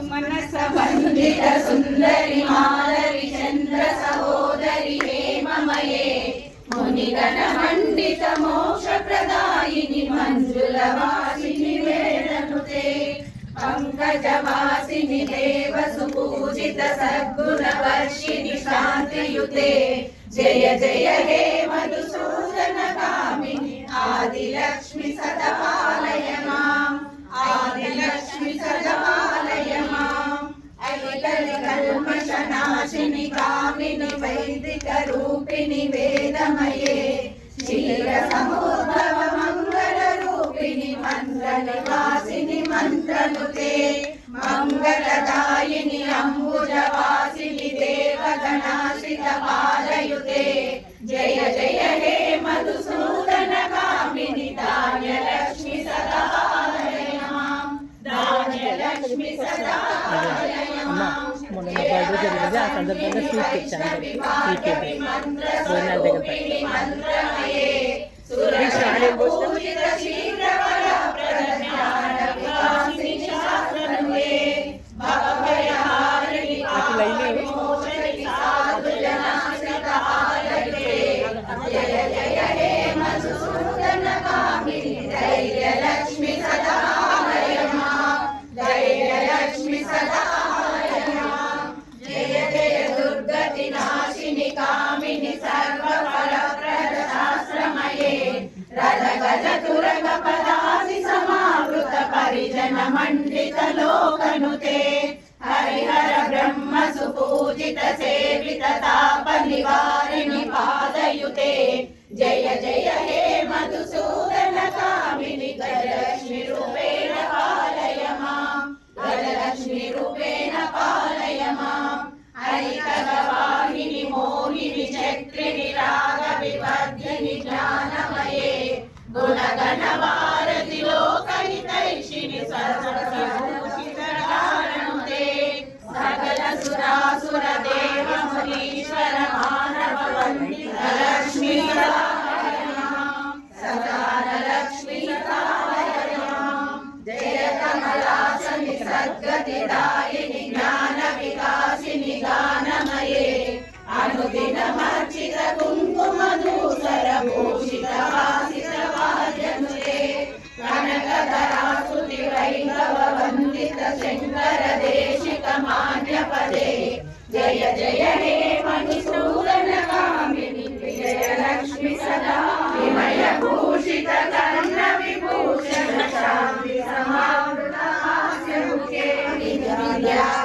సుమనస వందిత సుందరి మాలవి చంద్ర సహోదరి హేమమయే మునిగణ మండిత మోక్ష ప్రదాయిని మంజుల వాసిని వేదనుతే పంకజ వాసిని దేవ సుపూజిత సద్గుణ వర్షిని శాంతియుతే జయ జయ హే మధుసూదన కామిని ఆదిలక్ష్మి సదపాలయ ఐకలి కల్మషనాశిని కామిని వైదిక రూపిణి వేదమయే. క్షీర సముద్భవ మంగళ రూపిణి మంత్ర వాసిని మంత్రనుతే మంగళదాయిని అంబుజవాసిని దేవగణాశ్రిత పాలయుతే. జయ జయ హే మధుసూదన కామిని ధాన్యలక్ష్మి సదా పాలయ మాం ధాన్యలక్ష్మి బర్త్డే జరిగింది ఆ సందర్భంగా స్వీట్ తెచ్చాను. స్వీట్ భోజనాల దగ్గర వినాశిని కామిని సర్వ ఫల ప్రద రథ గజ తురగ పదాసి సమావృత పరిజన మండిత లోకనుతే. హరిహర బ్రహ్మ సుపూజిత సేవిత తాప నివారిణి పాదయుతే. జయ జయ హే మధుసూదన కామిని గజ सद्गतिदायिनि ज्ञानविकासिनि गानमये अनुदिनमर्चित कुङ्कुमधूसरभूषितवासितवाजनुरे कनकधरासुति वैभववन्दित शङ्करदेशिकमान्यपदे जय जय हे मणिसूदनगामिनि विजयलक्ष्मि सदा विमयभूषित Yeah.